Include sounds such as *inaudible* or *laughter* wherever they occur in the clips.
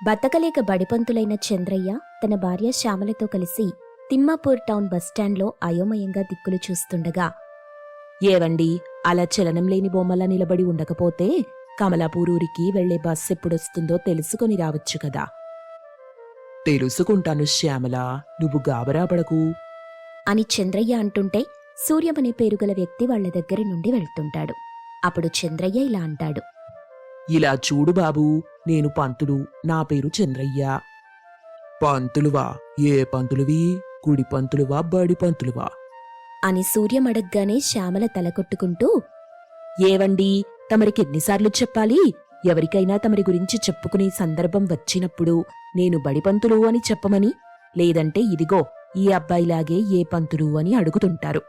బతకలేక బడిపంతులైన చంద్రయ్య తన భార్య శ్యామలతో కలిసి తిమ్మాపూర్ టౌన్ బస్టాండ్లో అయోమయంగా దిక్కులు చూస్తుండగా ఏవండి అలా చలనం లేని బొమ్మలా నిలబడి ఉండకపోతే కమలాపూర్ ఊరికి వెళ్ళే బస్ ఎప్పుడొస్తుందో తెలుసుకొని రావచ్చు కదా. తెలుసుకుంటాను శ్యామల నువ్వు గాబరాపడకు అని చంద్రయ్య అంటుంటే సూర్యం అనే పేరుగల వ్యక్తి వాళ్ళ దగ్గర నుండి వెళ్తుంటాడు. అప్పుడు చంద్రయ్య ఇలా అంటాడు. ఇలా చూడు బాబు నేను పంతులు నా పేరు చంద్రయ్య. పంతులువా? ఏ పంతులువి? కుడి పంతులువా? బడి పంతులువా? అని సూర్యం అడగ్గానే శ్యామల తల కొట్టుకుంటూ ఏవండి తమరికి ఎన్నిసార్లు చెప్పాలి? ఎవరికైనా తమరి గురించి చెప్పుకునే సందర్భం వచ్చినప్పుడు నేను బడిపంతులు అని చెప్పమని? లేదంటే ఇదిగో ఈ అబ్బాయిలాగే ఏ పంతులు అని అడుగుతుంటారు.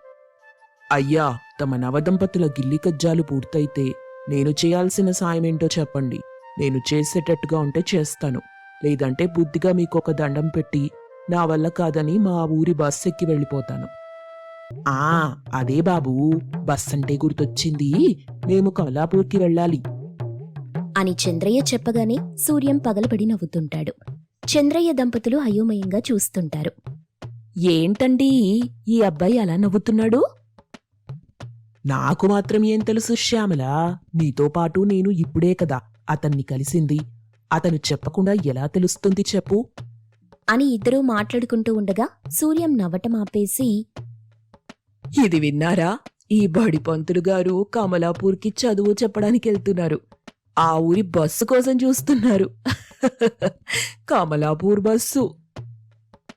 అయ్యా తమ నవదంపతుల గిల్లి కజ్జాలు పూర్తయితే నేను చేయాల్సిన సాయమేంటో చెప్పండి. నేను చేసేటట్టుగా ఉంటే చేస్తాను. లేదంటే బుద్ధిగా మీకు ఒక దండం పెట్టి నా వల్ల కాదని మా ఊరి బస్ ఎక్కి వెళ్ళిపోతాను. ఆ అదే బాబు. బస్ అంటే గుర్తొచ్చింది. మేము కమలాపూర్కి వెళ్ళాలి. అని చంద్రయ్య చెప్పగానే సూర్యం పగలబడి నవ్వుతుంటాడు. చంద్రయ్య దంపతులు అయోమయంగా చూస్తుంటారు. ఏంటండి? ఈ అబ్బాయి అలా నవ్వుతున్నాడు? నాకు మాత్రం ఏం తెలుసు శ్యామల. నీతో పాటు నేను ఇప్పుడే కదా. అతన్ని కలిసింది. అతను చెప్పకుండా ఎలా తెలుస్తుంది చెప్పు? అని ఇద్దరూ మాట్లాడుకుంటూ ఉండగా సూర్యం నవ్వటం ఆపేసి ఇది విన్నారా? ఈ బడి పంతులు గారు కమలాపూర్కి చదువు చెప్పడానికి వెళ్తున్నారు. ఆ ఊరి బస్సు కోసం చూస్తున్నారు. *laughs* కమలాపూర్ బస్సు.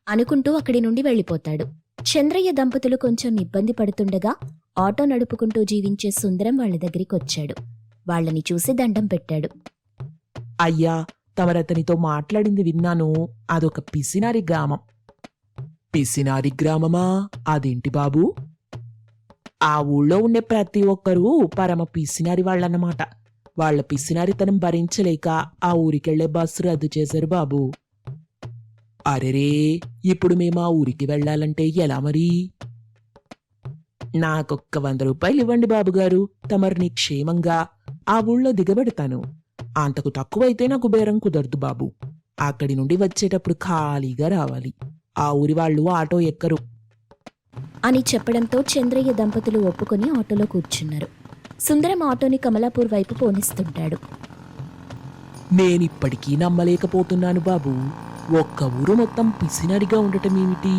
అనుకుంటూ అక్కడి నుండి వెళ్ళిపోతాడు. చంద్రయ్య దంపతులు కొంచెం ఇబ్బంది పడుతుండగా ఆటో నడుపుకుంటూ జీవించే సుందరం వాళ్ళ దగ్గరికి వచ్చాడు. వాళ్ళని చూసి దండం పెట్టాడు. అయ్యా తమరతనితో మాట్లాడింది విన్నాను. అదొక పిసినారి గ్రామం. పిసినారి గ్రామమా? అదేంటి బాబు? ఆ ఊళ్ళో ఉండే ప్రతి ఒక్కరూ పరమ పిసినారి వాళ్ళన్నమాట. వాళ్ళ పిసినారితనం భరించలేక ఆ ఊరికెళ్ళే బస్సు రద్దు చేశారు బాబు. అరెరే ఇప్పుడు మేము ఆ ఊరికి వెళ్ళాలంటే ఎలా మరి? నాకొక్క వంద రూపాయలు ఇవ్వండి బాబుగారు తమరిని క్షేమంగా. ఆ ఊళ్ళో దిగబెడతాను. అంతకు తక్కువైతే నాకు బేరం కుదరదు బాబు. అక్కడి నుండి వచ్చేటప్పుడు ఖాళీగా రావాలి. ఆ ఊరి వాళ్ళు ఆటో ఎక్కరు. అని చెప్పడంతో చంద్రయ్య దంపతులు ఒప్పుకొని ఆటోలో కూర్చున్నారు. సుందరం ఆటోని కమలాపూర్ వైపు పోనిస్తుంటాడు. నేనిప్పటికీ నమ్మలేకపోతున్నాను బాబు. ఒక్క ఊరు మొత్తం పిసినరిగా ఉండటం ఏమిటి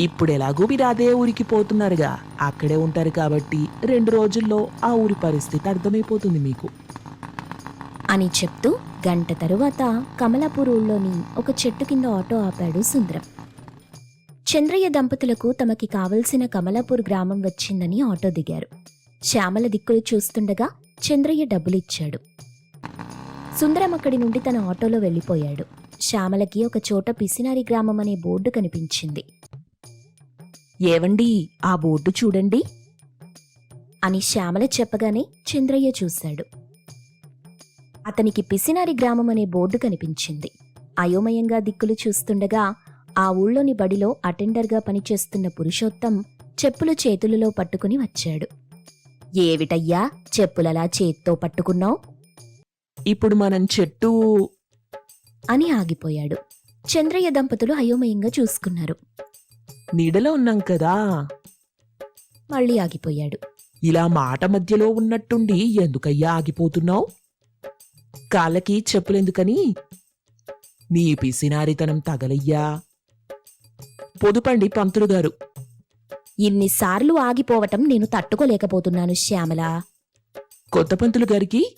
ఇప్పుడు ఎలాగో మీరు అదే ఊరికి పోతున్నారుగా. అక్కడే ఉంటారు కాబట్టి రెండు రోజుల్లో ఆ ఊరి పరిస్థితి అర్థమైపోతుంది మీకు. అని చెప్తూ గంట తరువాత కమలాపూర్ ఊళ్ళోని ఒక చెట్టు కింద ఆటో ఆపాడు సుందరం. చంద్రయ్య దంపతులకు తమకి కావలసిన కమలాపూర్ గ్రామం వచ్చిందని ఆటో దిగారు. శ్యామల దిక్కులు చూస్తుండగా చంద్రయ్య డబ్బులిచ్చాడు. సుందరం అక్కడి నుండి తన ఆటోలో వెళ్ళిపోయాడు. శ్యామలకి ఒక చోట పిసినారి గ్రామం అనే బోర్డు కనిపించింది. ఏవండి ఆ బోర్డు చూడండి. అని శ్యామల చెప్పగానే చంద్రయ్య చూశాడు. అతనికి పిసినారి గ్రామం అనే బోర్డు కనిపించింది. అయోమయంగా దిక్కులు చూస్తుండగా ఆ ఊళ్ళోని బడిలో అటెండర్గా పనిచేస్తున్న పురుషోత్తం చెప్పులు చేతులలో పట్టుకుని వచ్చాడు. ఏవిటయ్యా చెప్పులలా చేత్తో పట్టుకున్నావు? ఇప్పుడు మనం చెట్టు అని ఆగిపోయాడు. చంద్రయ్య దంపతులు అయోమయంగా చూసుకున్నారు. నీడలో ఉన్నాం కదా. మళ్ళీ ఆగిపోయాడు. ఇలా మాట మధ్యలో ఉన్నట్టుండి ఎందుకయ్యా ఆగిపోతున్నావు? కాళ్ళకి చెప్పులెందుకని నీ పిసినారితనం తగలయ్యా. పొదుపండి పంతులు గారు. ఇన్నిసార్లు ఆగిపోవటం నేను తట్టుకోలేకపోతున్నాను శ్యామల. కొత్త పంతులు గారికి?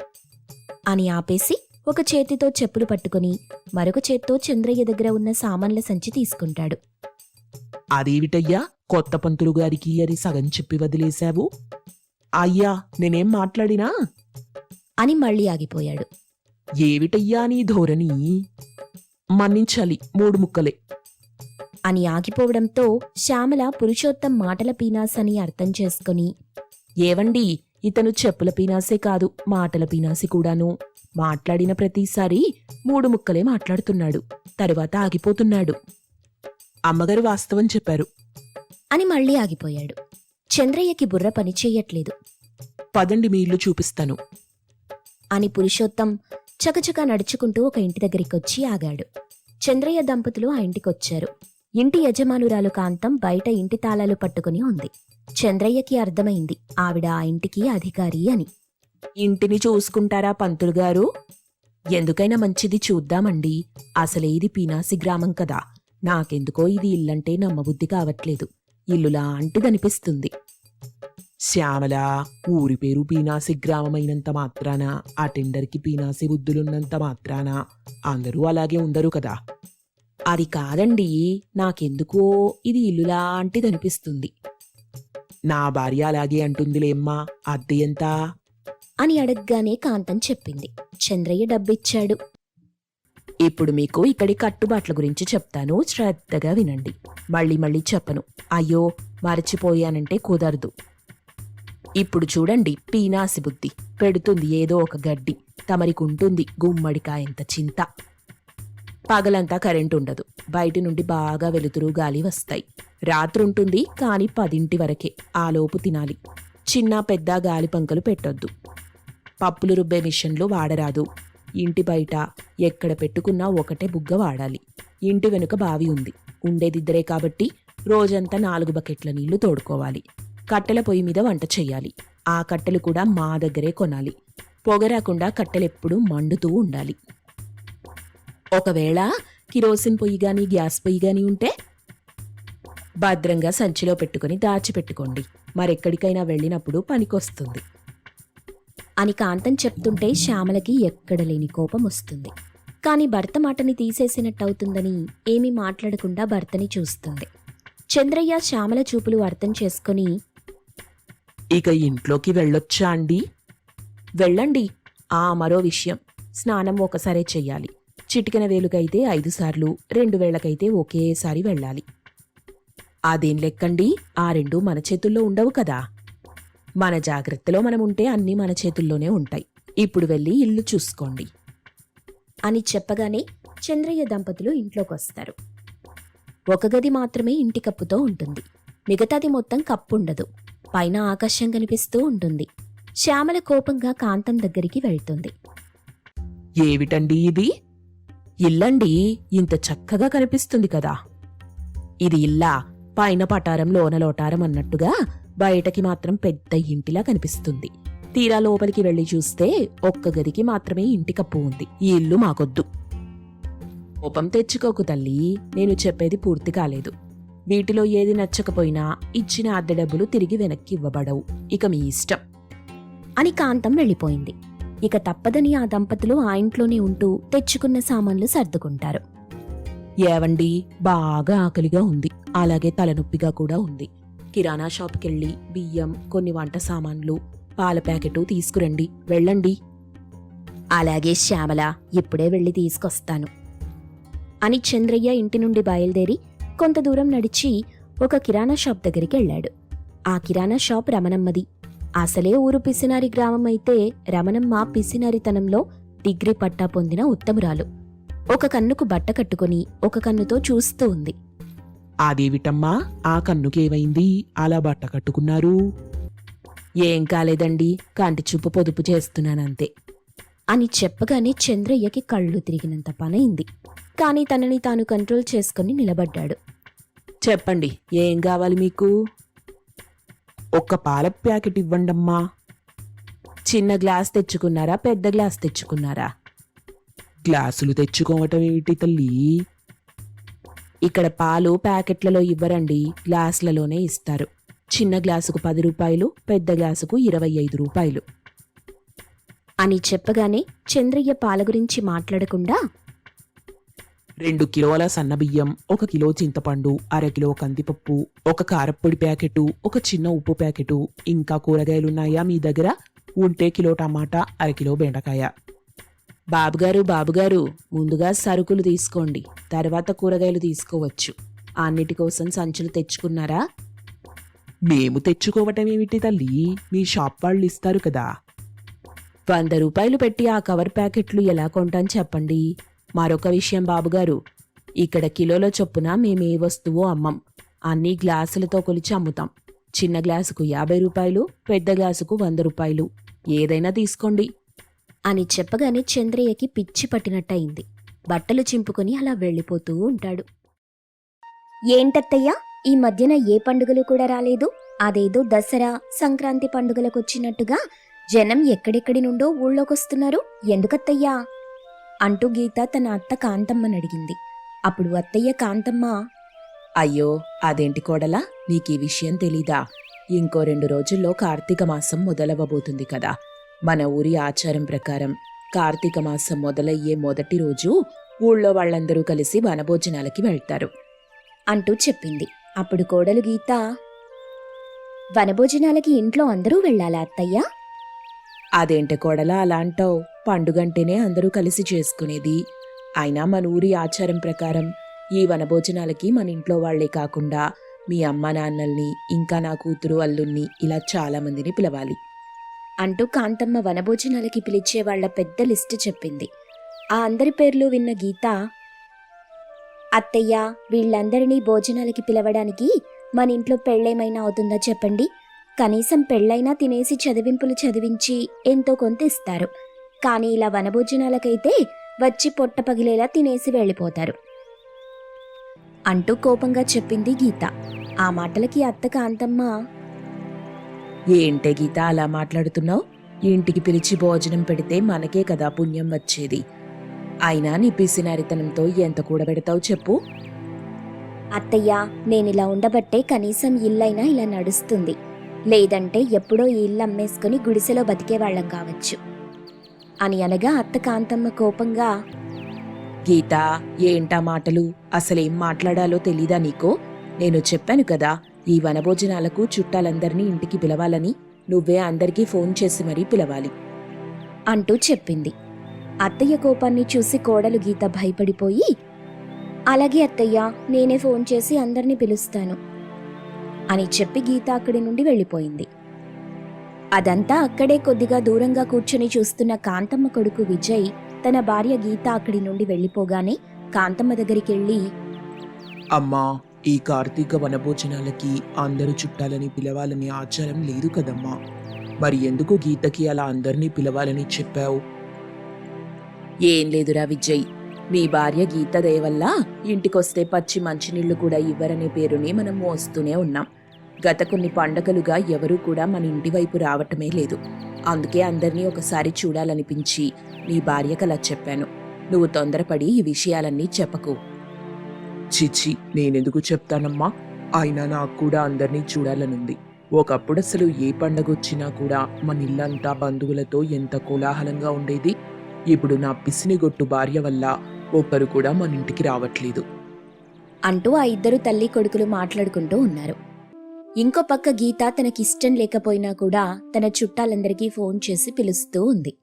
అని ఆపేసి ఒక చేతితో చెప్పులు పట్టుకుని మరొక చేత్తో చంద్రయ్య దగ్గర ఉన్న సామాన్ల సంచి తీసుకుంటాడు. అదేమిటయ్యా కొత్త పంతులు గారికి అని సగం చెప్పి వదిలేశావు? అయ్యా నేనేం మాట్లాడినా? అని మళ్ళీ ఆగిపోయాడు. ఏమిటయ్యా నీ ధోరణి? మన్నించాలి మూడు ముక్కలే. అని ఆగిపోవడంతో శ్యామల పురుషోత్తం మాటల పీనాస్ అని అర్థం చేసుకుని ఏవండి ఇతను చెప్పుల పీనాసే కాదు మాటల పీనాసి కూడాను. మాట్లాడిన ప్రతిసారి మూడు ముక్కలే మాట్లాడుతున్నాడు. తరువాత ఆగిపోతున్నాడు. అమ్మగారు వాస్తవం చెప్పారు. అని మళ్ళీ ఆగిపోయాడు. చంద్రయ్యకి బుర్ర పని చెయ్యట్లేదు. పదండి మీ ఇల్లు చూపిస్తాను. అని పురుషోత్తం చకచకా నడుచుకుంటూ ఒక ఇంటి దగ్గరికి వచ్చి ఆగాడు. చంద్రయ్య దంపతులు ఆ ఇంటికొచ్చారు. ఇంటి యజమానురాలు కాంతం బయట ఇంటి తాళాలు పట్టుకుని ఉంది. చంద్రయ్యకి అర్థమైంది ఆవిడ ఆ ఇంటికి అధికారి అని. ఇంటిని చూసుకుంటారా పంతులు గారు? ఎందుకైనా మంచిది చూద్దామండి. అసలే ఇది పీనాసి గ్రామం కదా. నాకెందుకో ఇది ఇల్లంటే నమ్మబుద్ధి కావట్లేదు. ఇల్లు అంటిదనిపిస్తుంది శ్యామల ఊరి పేరు పీనాసి గ్రామమైనంత మాత్రాన ఆ టెండర్కి పీనాసి బుద్ధులున్నంత మాత్రాన అందరూ అలాగే ఉండరు కదా. అది కాదండి నాకెందుకో ఇది ఇల్లు లాంటిదనిపిస్తుంది నా భార్య అలాగే అంటుందిలేమ్మా అద్దె ఎంత? అని అడగగానే కాంతం చెప్పింది. చంద్రయ్య డబ్బిచ్చాడు. ఇప్పుడు మీకు ఇక్కడి కట్టుబాట్ల గురించి చెప్తాను. శ్రద్ధగా వినండి. మళ్ళీ మళ్ళీ చెప్పను. అయ్యో మరచిపోయానంటే కుదరదు. ఇప్పుడు చూడండి పీనాసి బుద్ధి. పెడుతుంది ఏదో ఒక గడ్డి. తమరికుంటుంది గుమ్మడికాయంత చింత. పగలంతా కరెంట్ ఉండదు బయట నుండి బాగా వెలుతురు గాలి వస్తాయి. రాత్రుంటుంది కానీ పదింటి వరకే. ఆలోపు తినాలి. చిన్న పెద్ద గాలి పంకలు పెట్టొద్దు. పప్పులు రుబ్బే మిషన్లు వాడరాదు. ఇంటి బయట ఎక్కడ పెట్టుకున్నా ఒకటే బుగ్గ వాడాలి. ఇంటి వెనుక బావి ఉంది. ఉండేదిద్దరే కాబట్టి రోజంతా నాలుగు బకెట్ల నీళ్ళు తోడుకోవాలి. కట్టెల పొయ్యి మీద వంట చెయ్యాలి. ఆ కట్టెలు కూడా మా దగ్గరే కొనాలి. పొగ రాకుండా కట్టెలెప్పుడూ మండుతూ ఉండాలి. ఒకవేళ కిరోసిన్ పొయ్యి గాని గ్యాస్ పొయ్యి గాని ఉంటే భద్రంగా సంచిలో పెట్టుకుని దాచిపెట్టుకోండి. మరెక్కడికైనా వెళ్ళినప్పుడు పనికొస్తుంది. అని కాంతం చెప్తుంటే శ్యామలకి ఎక్కడ లేని కోపం వస్తుంది. కానీ భర్త మాటని తీసేసినట్టవుతుందని ఏమీ మాట్లాడకుండా భర్తని చూస్తుంది. చంద్రయ్య శ్యామల చూపులు అర్థం చేసుకుని ఇక ఇంట్లోకి వెళ్ళొచ్చా అండి? వెళ్ళండి. ఆ మరో విషయం స్నానం ఒకసారే చెయ్యాలి. చిటికెన వేలుకైతే ఐదు సార్లు రెండు వేళ్ళకైతే ఒకేసారి వెళ్ళాలి. అదేం లెక్కండి? ఆ రెండు మన చేతుల్లో ఉండవు కదా. మన జాగ్రత్తలో మనం ఉంటే అన్నీ మన చేతుల్లోనే ఉంటాయి. ఇప్పుడు వెళ్ళి ఇల్లు చూసుకోండి. అని చెప్పగానే చంద్రయ్య దంపతులు ఇంట్లోకొస్తారు. ఒక గది మాత్రమే ఇంటి కప్పుతో ఉంటుంది. మిగతాది మొత్తం కప్పుండదు. పైన ఆకాశం కనిపిస్తూ ఉంటుంది. శ్యామల కోపంగా కాంతం దగ్గరికి వెళ్తుంది. ఏమిటండి ఇది? ఇల్లండి ఇంత చక్కగా కనిపిస్తుంది కదా. ఇది ఇల్లా పైన పటారం లోన లోటారం అన్నట్టుగా బయటకి మాత్రం పెద్ద ఇంటిలా కనిపిస్తుంది. తీరా లోపలికి వెళ్ళి చూస్తే ఒక్క గదికి మాత్రమే ఇంటి కప్పు ఉంది. ఈ ఇల్లు మాకొద్దు. కోపం తెచ్చుకోకు తల్లి. నేను చెప్పేది పూర్తి కాలేదు. వీటిలో ఏది నచ్చకపోయినా ఇచ్చిన అద్దె డబ్బులు తిరిగి వెనక్కి ఇవ్వబడవు. ఇక మీ ఇష్టం. అని కాంతం వెళ్ళిపోయింది. ఇక తప్పదని ఆ దంపతులు ఆ ఇంట్లోనే ఉంటూ తెచ్చుకున్న సామాన్లు సర్దుకుంటారు. ఏవండి? బాగా ఆకలిగా ఉంది. అలాగే తలనొప్పిగా కూడా ఉంది. కిరాణా షాప్కెళ్ళి బియ్యం కొన్ని వంట సామాన్లు పాల ప్యాకెటు తీసుకురండి. వెళ్ళండి. అలాగే శ్యామల ఇప్పుడే వెళ్ళి తీసుకొస్తాను. అని చంద్రయ్య ఇంటి నుండి బయలుదేరి కొంత దూరం నడిచి ఒక కిరాణా షాప్ దగ్గరికి వెళ్ళాడు. ఆ కిరాణా షాప్ రమణమ్మది. అసలే ఊరు పిసినారి గ్రామం అయితే రమణమ్మ పిసినారితనంలో డిగ్రీ పట్టా పొందిన ఉత్తమురాలు. ఒక కన్నుకు బట్ట కట్టుకుని ఒక కన్నుతో చూస్తూ ఉంది. అదేవిటమ్మా ఆ కన్నుకేమైంది? అలా బట్ట కట్టుకున్నారు. ఏం కాలేదండి కంటి చూపు పొదుపు చేస్తున్నానంతే అని చెప్పగానే చంద్రయ్యకి కళ్ళు తిరిగినంత పనైంది. కాని తనని తాను కంట్రోల్ చేసుకుని నిలబడ్డాడు. చెప్పండి ఏం కావాలి మీకు? ఒక్క పాల ప్యాకెట్ ఇవ్వండమ్మా. చిన్న గ్లాస్ తెచ్చుకున్నారా పెద్ద గ్లాస్ తెచ్చుకున్నారా? గ్లాసులు తెచ్చుకోవటం ఏమిటి తల్లి? ఇక్కడ పాలు ప్యాకెట్లలో ఇవ్వరండి. గ్లాసులలోనే ఇస్తారు. చిన్న గ్లాసుకు పది రూపాయలు పెద్ద గ్లాసుకు ఇరవై ఐదు రూపాయలు. అని చెప్పగానే చంద్రయ్య పాల గురించి మాట్లాడకుండా రెండు కిలోల సన్నబియ్యం ఒక కిలో చింతపండు అరకిలో కందిపప్పు ఒక కారప్పొడి ప్యాకెటు ఒక చిన్న ఉప్పు ప్యాకెటు ఇంకా కూరగాయలున్నాయా మీ దగ్గర? ఉంటే కిలో టమాటా అరకిలో బెండకాయ. బాబుగారు బాబుగారు ముందుగా సరుకులు తీసుకోండి తర్వాత కూరగాయలు తీసుకోవచ్చు. అన్నిటి కోసం సంచులు తెచ్చుకున్నారా? మేము తెచ్చుకోవటం ఏమిటి తల్లి? మీ షాప్ వాళ్ళు ఇస్తారు కదా. వంద రూపాయలు పెట్టి ఆ కవర్ ప్యాకెట్లు ఎలా కొంటాను చెప్పండి? మరొక విషయం బాబుగారు ఇక్కడ కిలోల చొప్పున మేమే వస్తువో అమ్మం. అన్ని గ్లాసులతో కొలిచి అమ్ముతాం. చిన్న గ్లాసుకు యాభై రూపాయలు పెద్ద గ్లాసుకు వంద రూపాయలు. ఏదైనా తీసుకోండి. అని చెప్పగానే చంద్రయ్యకి పిచ్చి పట్టినట్టయింది. బట్టలు చింపుకొని అలా వెళ్ళిపోతూ ఉంటాడు. ఏంటత్తయ్యా? ఈ మధ్యన ఏ పండుగలు కూడా రాలేదు? అదేదో దసరా సంక్రాంతి పండుగలకొచ్చినట్టుగా జనం ఎక్కడెక్కడి నుండో ఊళ్ళోకొస్తున్నారు. ఎందుకత్తయ్యా? అంటూ గీత తన అత్త కాంతమ్మని అడిగింది అప్పుడు అత్తయ్య కాంతమ్మ అయ్యో అదేంటి కోడలా? నీకీ విషయం తెలీదా? ఇంకో రెండు రోజుల్లో కార్తీక మాసం మొదలవ్వబోతుంది కదా. మన ఊరి ఆచారం ప్రకారం కార్తీక మాసం మొదలయ్యే మొదటి రోజు ఊళ్ళో వాళ్ళందరూ కలిసి వనభోజనాలకి వెళ్తారు అంటూ చెప్పింది. అప్పుడు కోడలు గీత వనభోజనాలకి ఇంట్లో అందరూ వెళ్ళాలా అత్తయ్య? అదేంటి కోడలా అలా అంటావు? పండుగంటేనే అందరూ కలిసి చేసుకునేది. అయినా మన ఊరి ఆచారం ప్రకారం ఈ వనభోజనాలకి మన ఇంట్లో వాళ్ళే కాకుండా మీ అమ్మ నాన్నల్ని ఇంకా నా కూతురు అల్లుణ్ణి ఇలా చాలా మందిని పిలవాలి. అంటూ కాంతమ్మ వనభోజనాలకి పిలిచే వాళ్ళ పెద్ద లిస్టు చెప్పింది. ఆ అందరి పేర్లు విన్న గీత అత్తయ్య వీళ్ళందరినీ భోజనాలకి పిలవడానికి మన ఇంట్లో పెళ్ళేమైనా అవుతుందా చెప్పండి. కనీసం పెళ్ళైనా తినేసి చదివింపులు చదివించి ఎంతో కొంత ఇస్తారు. కానీ ఇలా వనభోజనాలకైతే వచ్చి పొట్ట పగిలేలా తినేసి వెళ్ళిపోతారు. అంటూ కోపంగా చెప్పింది గీత. ఆ మాటలకి అత్త కాంతమ్మ ఏంటే గీత అలా మాట్లాడుతున్నావు? ఇంటికి పిలిచి భోజనం పెడితే మనకే కదా పుణ్యం వచ్చేది. అయినా నీ పిసినారితనంతో ఎంత కూడబెడతావు చెప్పు? అత్తయ్య నేనిలా ఉండబట్టే కనీసం ఇల్లైనా ఇలా నడుస్తుంది. లేదంటే ఎప్పుడో ఈ ఇల్లు అమ్మేసుకుని గుడిసెలో బతికేవాళ్ళం కావచ్చు. అని అనగా అత్త కాంతమ్మ కోపంగా గీత ఏంటా మాటలు? అసలేం మాట్లాడాలో తెలీదా నీకు? నేను చెప్పాను కదా ఈ వనభోజనాలకు చుట్టాలందరినీ ఇంటికి పిలవాలని నువ్వే అందరికీ ఫోన్ చేసి మరీ పిలవాలి. అంటూ చెప్పింది. అత్తయ్య కోపాన్ని చూసి కోడలు గీత భయపడిపోయి అలాగే అత్తయ్య నేనే ఫోన్ చేసి అందరినీ పిలుస్తాను అని చెప్పి గీత అక్కడి నుండి వెళ్ళిపోయింది. అదంతా అక్కడే కొద్దిగా దూరంగా కూర్చొని చూస్తున్న కాంతమ్మ కొడుకు విజయ్ తన భార్య గీత అక్కడి నుండి వెళ్ళిపోగానే కాంతమ్మ దగ్గరికి వెళ్ళి అమ్మా ఈ కార్తీక వనభోజనాలకి అందరూ చుట్టాలని పిలవాలని ఆచారం లేదు కదమ్మా. మరి ఎందుకు గీతకి అలా అందరినీ పిలవాలని చెప్పావు? ఏం లేదురా విజయ్. మీ భార్య గీత దయ వల్ల ఇంటికొస్తే పచ్చి మంచినీళ్ళు కూడా ఇవ్వరనే పేరుని మనం మోస్తూనే ఉన్నాం. గత కొన్ని పండగలుగా ఎవరూ కూడా మన ఇంటి వైపు రావటమే లేదు. అందుకే అందరినీ ఒకసారి చూడాలనిపించి నీ భార్యకు అలా చెప్పాను. నువ్వు తొందరపడి ఈ విషయాలన్నీ చెప్పకు. చిచి నేనెందుకు చెప్తానమ్మా? అయినా నాకు కూడా అందరినీ చూడాలనుంది. ఒకప్పుడు అసలు ఏ పండగ వచ్చినా కూడా మన ఇల్లంతా బంధువులతో ఎంత కోలాహలంగా ఉండేది? ఇప్పుడు నా పిసినిగొట్టు భార్య వల్ల ఒక్కరు కూడా మన ఇంటికి రావట్లేదు. అంటూ ఆ ఇద్దరు తల్లి కొడుకులు మాట్లాడుకుంటూ ఉన్నారు. ఇంకో పక్క గీత తనకిష్టం లేకపోయినా కూడా తన చుట్టాలందరికీ ఫోన్ చేసి పిలుస్తూ ఉంది.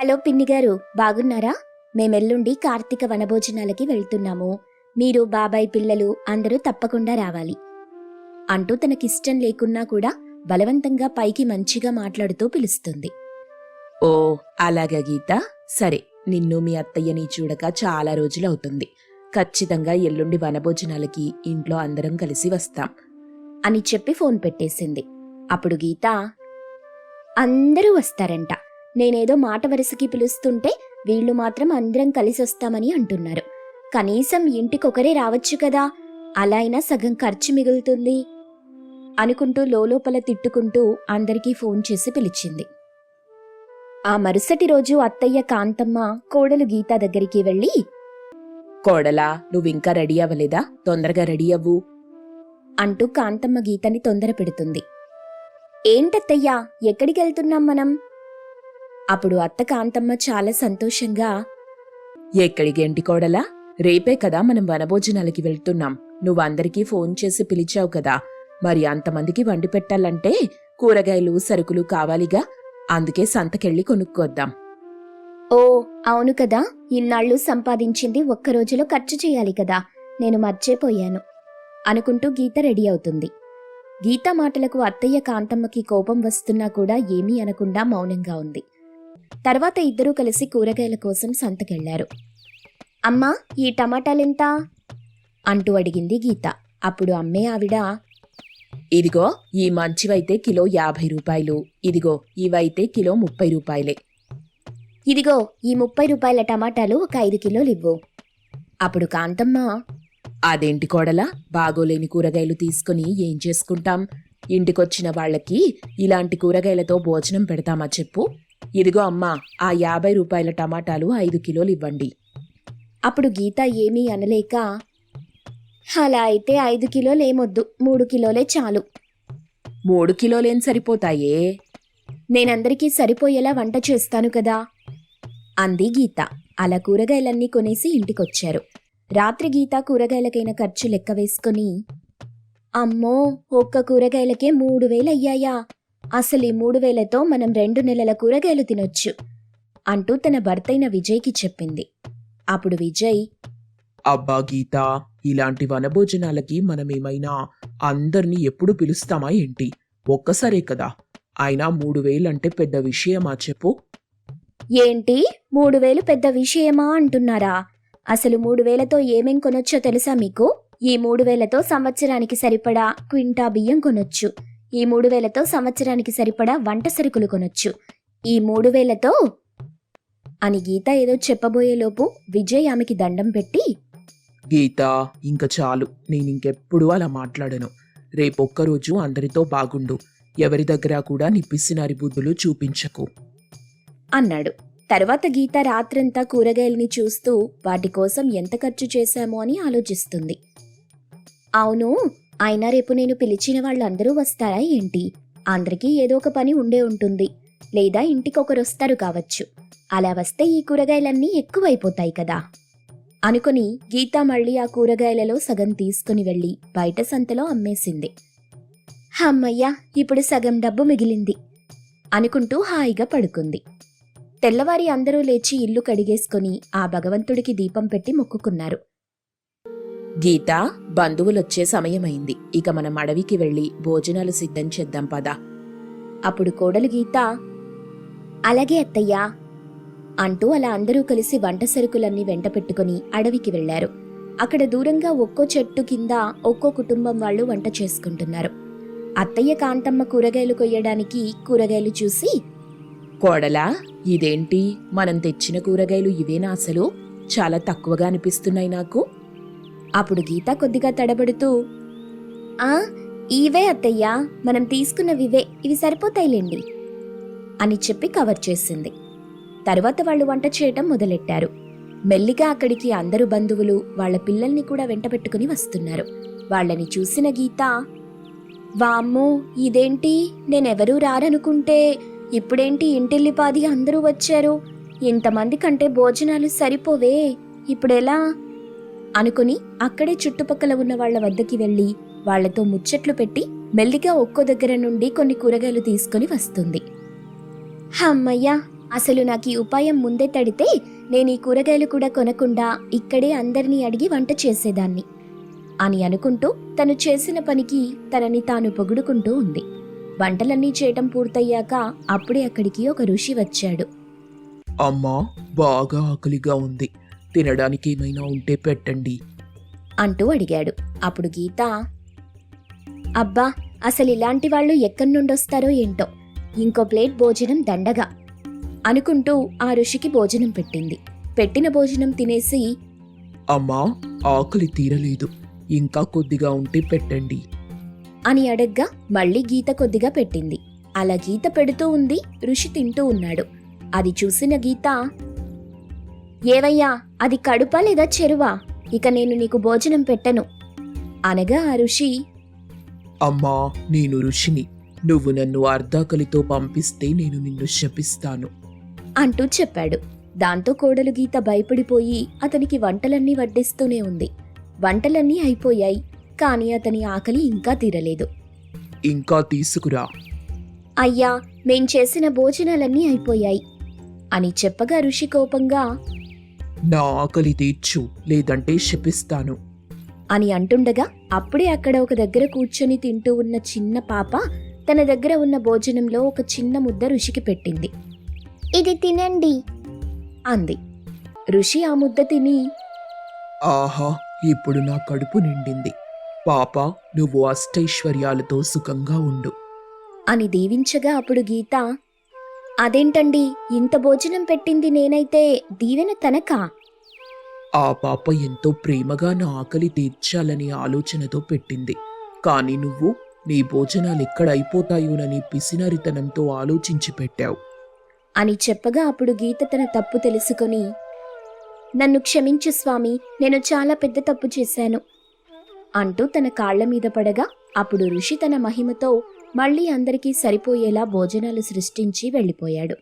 హలో పిన్ని గారు బాగున్నారా? మేమెల్లుండి కార్తీక వనభోజనాలకి వెళ్తున్నాము. మీరు బాబాయ్ పిల్లలు అందరూ తప్పకుండా రావాలి. అంటూ తనకిష్టం లేకున్నా కూడా బలవంతంగా పైకి మంచిగా మాట్లాడుతూ పిలుస్తుంది. ఓ అలాగా గీత. సరే నిన్ను మీ అత్తయ్యని చూడక చాలా రోజులవుతుంది. ఖచ్చితంగా ఎల్లుండి వనభోజనాలకి ఇంట్లో అందరం కలిసి వస్తాం. అని చెప్పి ఫోన్ పెట్టేసింది. అప్పుడు గీత అందరూ వస్తారంట. నేనేదో మాట వరుసకి పిలుస్తుంటే వీళ్ళు మాత్రం అందరం కలిసి వస్తామని అంటున్నారు. కనీసం ఇంటికొకరే రావచ్చు కదా? అలా అయినా సగం ఖర్చు మిగులుతుంది. అనుకుంటూ లోలోపల తిట్టుకుంటూ అందరికీ ఫోన్ చేసి పిలిచింది. ఆ మరుసటి రోజు అత్తయ్య కాంతమ్మ కోడలు గీత దగ్గరికి వెళ్ళి కోడలా నువ్వింకా రెడీ అవ్వలేదా? తొందరగా రెడీ అవ్వు అంటూ కాంతమ్మ గీతని తొందర పెడుతుంది. ఏంటత్తయ్యా ఎక్కడికి వెళ్తున్నాం మనం? అప్పుడు అత్త కాంతమ్మ చాలా సంతోషంగా ఎక్కడికేంటి కోడలా? రేపే కదా మనం వనభోజనాలకి వెళ్తున్నాం. నువ్వు అందరికీ ఫోన్ చేసి పిలిచావు కదా. మరి అంతమందికి వండి పెట్టాలంటే కూరగాయలు సరుకులు కావాలిగా. అందుకే సంతకెళ్ళి కొనుక్కోద్దాం. ఓ అవును కదా. ఇన్నాళ్ళు సంపాదించింది ఒక్క రోజులో ఖర్చు చేయాలి కదా. నేను మర్చిపోయాను. అనుకుంటూ గీత రెడీ అవుతుంది. గీత మాటలకు అత్తయ్య కాంతమ్మకి కోపం వస్తున్నా కూడా ఏమీ అనకుండా మౌనంగా ఉంది. తర్వాత ఇద్దరూ కలిసి కూరగాయల కోసం సంతకెళ్ళారు. అమ్మా ఈ టమాటాలెంత? అంటూ అడిగింది గీత. అప్పుడు అమ్మే ఆవిడ ఇదిగో ఈ మంచివైతే కిలో యాభై రూపాయలు. ఇదిగో ఇవైతే కిలో ముప్పై రూపాయలే. ఇదిగో ఈ ముప్పై రూపాయల టమాటాలు ఒక ఐదు కిలోలు ఇవ్వు అప్పుడు కాంతమ్మ అదేంటి కోడలా? బాగోలేని కూరగాయలు తీసుకుని ఏం చేసుకుంటాం? ఇంటికొచ్చిన వాళ్ళకి ఇలాంటి కూరగాయలతో భోజనం పెడతామా చెప్పు? ఇదిగో అమ్మా ఆ యాభై రూపాయల టమాటాలు ఐదు కిలోలు ఇవ్వండి అప్పుడు గీత ఏమీ అనలేక అలా అయితే ఐదు కిలోలు ఏమొద్దు మూడు కిలోలే చాలు. మూడు కిలోలేం సరిపోతాయే? నేనందరికీ సరిపోయేలా వంట చేస్తాను కదా. అంది గీత. అలా కూరగాయలన్నీ కొనేసి ఇంటికొచ్చారు. రాత్రి గీత కూరగాయలకైన ఖర్చు లెక్క వేసుకొని అమ్మో ఒక్క కూరగాయలకే మూడు వేలు అయ్యాయా అసలు ఈ మూడు వేలతో మనం రెండు నెలల కూరగాయలు తినొచ్చు అంటూ తన భర్తైన విజయ్కి చెప్పింది. అప్పుడు విజయ్ అబ్బా గీత ఇలాంటి వనభోజనాలకి మనమేమైనా అందర్నీ ఎప్పుడు పిలుస్తామా ఏంటి? ఒక్కసారే కదా. అయినా మూడు వేలంటే పెద్ద విషయమా చెప్పు? ఏంటి? మూడు వేలు పెద్ద విషయమా? అంటున్నారా. అసలు మూడు వేలతో ఏమేం కొనొచ్చో తెలుసా మీకు? ఈ మూడు వేలతో సంవత్సరానికి సరిపడా క్వింటా బియ్యం కొనొచ్చు. ఈ మూడు వేలతో సంవత్సరానికి సరిపడా వంట సరుకులు కొనొచ్చు. ఈ మూడు వేలతో అని గీత ఏదో చెప్పబోయేలోపు విజయ్ ఆమెకి దండం పెట్టి గీత ఇంక చాలు. నేను ఇంకెప్పుడు అలా మాట్లాడను. రేపొక్కరోజు అందరితో బాగుండు. ఎవరి దగ్గర కూడా నిప్పిసినారి బుద్ధులు చూపించకు. అన్నాడు. తర్వాత గీత రాత్రంతా కూరగాయల్ని చూస్తూ వాటి కోసం ఎంత ఖర్చు చేశామో అని ఆలోచిస్తుంది. అవును అయినా రేపు నేను పిలిచిన వాళ్ళందరూ వస్తారా ఏంటి? అందరికీ ఏదో ఒక పని ఉండే ఉంటుంది. లేదా ఇంటికొకరు వస్తారు కావచ్చు. అలా వస్తే ఈ కూరగాయలన్నీ ఎక్కువైపోతాయి కదా. అనుకుని గీత మళ్ళీ ఆ కూరగాయలలో సగం తీసుకుని వెళ్ళి బయట సంతలో అమ్మేసింది. అమ్మయ్యా ఇప్పుడు సగం డబ్బు మిగిలింది అనుకుంటూ హాయిగా పడుకుంది. తెల్లవారి అందరూ లేచి ఇల్లు కడిగేసుకొని ఆ భగవంతుడికి దీపం పెట్టి మొక్కుకున్నారు. గీత బంధువులొచ్చే సమయమైంది. ఇక మనం అడవికి వెళ్ళి భోజనాలు సిద్ధం చేద్దాం పదా. అప్పుడు కోడలు గీత అలాగే అత్తయ్యా అంటూ అలా అందరూ కలిసి వంట సరుకులన్నీ వెంట పెట్టుకుని అడవికి వెళ్ళారు అక్కడ దూరంగా ఒక్కో చెట్టు కింద ఒక్కో కుటుంబం వాళ్ళు వంట చేసుకుంటున్నారు. అత్తయ్య కాంతమ్మ కూరగాయలు కొయ్యడానికి కూరగాయలు చూసి కోడలా ఇదేంటి? మనం తెచ్చిన కూరగాయలు ఇవేనా అసలు? చాలా తక్కువగా అనిపిస్తున్నాయి నాకు. అప్పుడు గీత కొద్దిగా తడబడుతూ ఆ ఇవే అత్తయ్యా మనం తీసుకున్నవివే ఇవి సరిపోతాయిలేండి అని చెప్పి కవర్ చేసింది. తర్వాత వాళ్ళు వంట చేయటం మొదలెట్టారు. మెల్లిగా అక్కడికి అందరు బంధువులు వాళ్ళ పిల్లల్ని కూడా వెంటబెట్టుకుని వస్తున్నారు. వాళ్ళని చూసిన గీత వామ్మో ఇదేంటి? నేనెవరూ రారనుకుంటే ఇప్పుడేంటి ఇంటిల్లిపాది అందరూ వచ్చారు? ఇంతమంది కంటే భోజనాలు సరిపోవే ఇప్పుడెలా? అనుకుని అక్కడే చుట్టుపక్కల ఉన్న వాళ్ళ వద్దకి వెళ్ళి వాళ్ళతో ముచ్చట్లు పెట్టి మెల్లిగా ఒక్కో దగ్గర నుండి కొన్ని కూరగాయలు తీసుకొని వస్తుంది. అమ్మయ్యా అసలు నాకు ఈ ఉపాయం ముందే తడితే నేను ఈ కూరగాయలు కూడా కొనకుండా ఇక్కడే అందరినీ అడిగి వంట చేసేదాన్ని అని అనుకుంటూ తను చేసిన పనికి తనని తాను పొగుడుకుంటూ ఉంది. వంటలన్నీ చేయటం పూర్తయ్యాక అప్పుడే అక్కడికి ఒక ఋషి వచ్చాడు. అమ్మా బాగా ఆకలిగా ఉంది. తినడానికి ఏమైనా ఉంటే పెట్టండి. అంటూ అడిగాడు. అప్పుడు గీత అబ్బా అసలు ఇలాంటి వాళ్ళు ఎక్కడి నుండొస్తారో ఏంటో. ఇంకో ప్లేట్ భోజనం దండగా. అనుకుంటూ ఆ ఋషికి భోజనం పెట్టింది. పెట్టిన భోజనం తినేసి అమ్మా ఆకలి తీరలేదు. ఇంకా కొద్దిగా ఉంటే పెట్టండి. అని అడగ్గా మళ్ళీ గీత కొద్దిగా పెట్టింది. అలా గీత పెడుతూ ఉంది ఋషి తింటూ ఉన్నాడు. అది చూసిన గీత ఏవయ్యా అది కడుపా లేదా చెరువా? ఇక నేను నీకు భోజనం పెట్టను. అనగా ఆ ఋషి అమ్మా నేను ఋషిని. నువ్వు నన్ను అర్ధాకలితో పంపిస్తే నేను నిన్ను శపిస్తాను. అంటూ చెప్పాడు. దాంతో కోడలు గీత భయపడిపోయి అతనికి వంటలన్నీ వడ్డిస్తూనే ఉంది. వంటలన్నీ అయిపోయాయి. కానీ అతని ఆకలి ఇంకా తీరలేదు. ఇంకా తీసుకురా. అయ్యా మేం చేసిన భోజనాలన్నీ అయిపోయాయి. అని చెప్పగా ఋషి కోపంగా నా ఆకలి తీర్చు లేదంటే శపిస్తాను. అని అంటుండగా అప్పుడే అక్కడ ఒక దగ్గర కూర్చొని తింటూ ఉన్న చిన్న పాప తన దగ్గర ఉన్న భోజనంలో ఒక చిన్న ముద్ద ఋషికి పెట్టింది. ఇది తినండి. అంది. ఋషి ఆ ముద్ద తిని ఆహా ఇప్పుడు నా కడుపు నిండింది. పాప నువ్వు అష్టైశ్వర్యాలతో సుఖంగా ఉండు. అని దీవించగా అప్పుడు గీత అదేంటండి ఇంత భోజనం పెట్టింది నేనైతే దీవెన తనకా? ఆ పాప ఎంతో ప్రేమగా నా ఆకలి తీర్చాలని ఆలోచనతో పెట్టింది. కానీ నువ్వు నీ భోజనాలు ఎక్కడ అయిపోతాయోనని పిసినరితనంతో ఆలోచించి పెట్టావు. అని చెప్పగా అప్పుడు గీత తన తప్పు తెలుసుకొని నన్ను క్షమించు స్వామి నేను చాలా పెద్ద తప్పు చేశాను అంటూ తన కాళ్ళ మీద పడగా అప్పుడు ఋషి తన మహిమతో మళ్ళీ అందరికీ సరిపోయేలా భోజనాలు సృష్టించి వెళ్ళిపోయాడు.